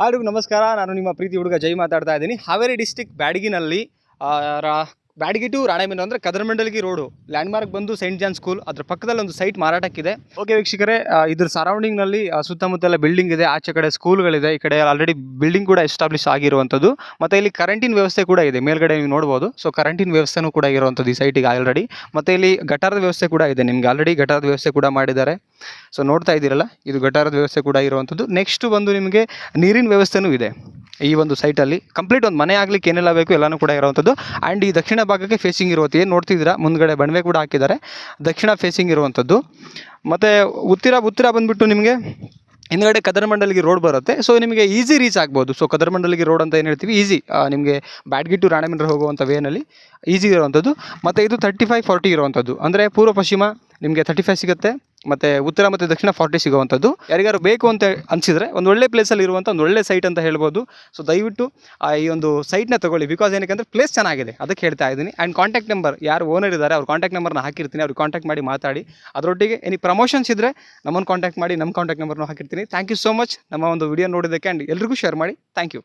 ಹಾಡು ನಮಸ್ಕಾರ. ನಾನು ನಿಮ್ಮ ಪ್ರೀತಿ ಹುಡುಗ ಜೈ ಮಾತಾಡ್ತಾ ಇದ್ದೀನಿ. ಹಾವೇರಿ ಡಿಸ್ಟಿಕ್ ಬ್ಯಾಡಗಿನಲ್ಲಿ ಬ್ಯಾಡಗಿ ಟು ರಾಣೆಬೆನ್ನೂರು ಅಂದರೆ ಕದರಮಂಡಲಗಿ ರೋಡು. ಲ್ಯಾಂಡ್ಮಾರ್ಕ್ ಬಂದು ಸೈಂಟ್ ಜಾನ್ ಸ್ಕೂಲ್ ಅದ್ರ ಪಕ್ಕದಲ್ಲಿ ಒಂದು ಸೈಟ್ ಮಾರಾಟಕ್ಕಿದೆ. ಓಕೆ ವೀಕ್ಷಕರೇ ಇದ್ರ ಸರೌಂಡಿಂಗ್ನಲ್ಲಿ ಸುತ್ತಮುತ್ತಲ ಬಿಲ್ಡಿಂಗ್ ಇದೆ. ಆಚೆ ಕಡೆ ಸ್ಕೂಲ್ಗಳಿದೆ ಈ ಕಡೆ ಆಲ್ರೆಡಿ ಬಿಲ್ಡಿಂಗ್ ಕೂಡ ಎಸ್ಟಾಬ್ಲಿಷ್ ಆಗಿರುವಂಥದ್ದು. ಮತ್ತು ಇಲ್ಲಿ ಕರೆಂಟಿನ ವ್ಯವಸ್ಥೆ ಕೂಡ ಇದೆ. ಮೇಲ್ಗಡೆ ನೀವು ನೋಡ್ಬೋದು. ಸೊ ಕರೆಂಟಿನ ವ್ಯವಸ್ಥೆನೂ ಕೂಡ ಇರುವಂಥದ್ದು ಈ ಸೈಟಿಗೆ ಆಲ್ರೆಡಿ ಮತ್ತು ಇಲ್ಲಿ ಗಟಾರದ ವ್ಯವಸ್ಥೆ ಕೂಡ ಇದೆ. ನಿಮ್ಗೆ ಆಲ್ರೆಡಿ ಗಟಾರದ ವ್ಯವಸ್ಥೆ ಕೂಡ ಮಾಡಿದ್ದಾರೆ. ಸೊ ನೋಡ್ತಾ ಇದ್ದೀರಲ್ಲ, ಇದು ಗಟಾರದ ವ್ಯವಸ್ಥೆ ಕೂಡ ಇರುವಂಥದ್ದು. ನೆಕ್ಸ್ಟ್ ಬಂದು ನಿಮಗೆ ನೀರಿನ ವ್ಯವಸ್ಥೆನೂ ಇದೆ. ಈ ಒಂದು ಸೈಟಲ್ಲಿ ಕಂಪ್ಲೀಟ್ ಒಂದು ಮನೆ ಆಗ್ಲಿಕ್ಕೆ ಏನೆಲ್ಲ ಬೇಕು ಎಲ್ಲನೂ ಕೂಡ ಇರುವಂಥದ್ದು ಆ್ಯಂಡ್ ಈ ದಕ್ಷಿಣ ಭಾಗಕ್ಕೆ ಫೇಸಿಂಗ್ ಇರುವಂಥ ಏನು ನೋಡ್ತಿದ್ದೀರಾ? ಮುಂದ್ಗಡೆ ಬಣವೆ ಕೂಡ ಹಾಕಿದ್ದಾರೆ. ದಕ್ಷಿಣ ಫೇಸಿಂಗ್ ಇರುವಂಥದ್ದು ಮತ್ತು ಉತ್ತರ ಉತ್ತರ ಬಂದುಬಿಟ್ಟು ನಿಮಗೆ ಹಿಂದ್ಗಡೆ ಕದರಮಂಡಲಿಗೆ ರೋಡ್ ಬರುತ್ತೆ. ಸೊ ನಿಮಗೆ ಈಸಿ ರೀಚ್ ಆಗ್ಬೋದು. ಸೊ ಕದರಮಂಡಲಿಗೆ ರೋಡ್ ಅಂತ ಏನು ಹೇಳ್ತೀವಿ? ಈಸಿ ನಿಮಗೆ ಬ್ಯಾಡ್ಗಿ ಟು ರಾಣೆಬೆನ್ನೂರು ಹೋಗುವಂಥ ವೇನಲ್ಲಿ ಈಸಿ ಇರುವಂಥದ್ದು ಮತ್ತು ಇದು ತರ್ಟಿ ಫೈವ್ ಫಾರ್ಟಿ ಇರುವಂಥದ್ದು ಅಂದರೆ ಪೂರ್ವ ಪಶ್ಚಿಮ ನಿಮಗೆ ತರ್ಟಿ ಫೈವ್ ಸಿಗುತ್ತೆ, ಮತ್ತು ಉತ್ತರ ಮತ್ತು ದಕ್ಷಿಣ ಫಾರ್ಟಿ ಸಿಗುವಂಥದ್ದು. ಯಾರಿಗಾರು ಬೇಕು ಅಂತ ಅನಿಸಿದರೆ ಒಂದು ಒಳ್ಳೆ ಪ್ಲೇಸಲ್ಲಿ ಇರುವಂಥ ಒಂದು ಒಳ್ಳೆ ಸೈಟ್ ಅಂತ ಹೇಳ್ಬೋದು. ಸೊ ದಯವಿಟ್ಟು ಈ ಒಂದು ಸೈಟ್ನ ತಗೊಳ್ಳಿ ಬಿಕಾಸ್ ಏನಕ್ಕೆ ಅಂದರೆ ಪ್ಲೇಸ್ ಚೆನ್ನಾಗಿದೆ, ಅದಕ್ಕೆ ಹೇಳ್ತಾ ಇದ್ದೀನಿ. ಆ್ಯಂಡ್ ಕಾಂಟ್ಯಾಕ್ಟ್ ನಂಬರ್ ಯಾರು ಓನರ್ ಇದ್ದಾರೆ ಅವ್ರ ಕಾಂಟ್ಯಾಕ್ಟ್ ನಂಬರ್ನ ಹಾಕಿರ್ತೀನಿ, ಅವ್ರಿಗೆ ಕಾಂಟ್ಯಾಕ್ಟ್ ಮಾಡಿ ಮಾತಾಡಿ. ಅದರೊಟ್ಟಿಗೆ ಏನಿ ಪ್ರಮೋಷನ್ಸ್ ಇದ್ದರೆ ನಮ್ಮನ್ನು ಕಾಂಟ್ಯಾಕ್ಟ್ ಮಾಡಿ ನಮ್ಮ ಕಾಂಟ್ಯಾಕ್ಟ್ ನಂಬರ್ನ ಹಾಕಿರ್ತೀನಿ. ಥ್ಯಾಂಕ್ ಯು ಸೋ ಮಚ್ ನಮ್ಮ ಒಂದು ವಿಡಿಯೋ ನೋಡಿದ್ದಕ್ಕೆ ಆ್ಯಂಡ್ ಎಲ್ರಿಗೂ ಶೇರ್ ಮಾಡಿ. Thank you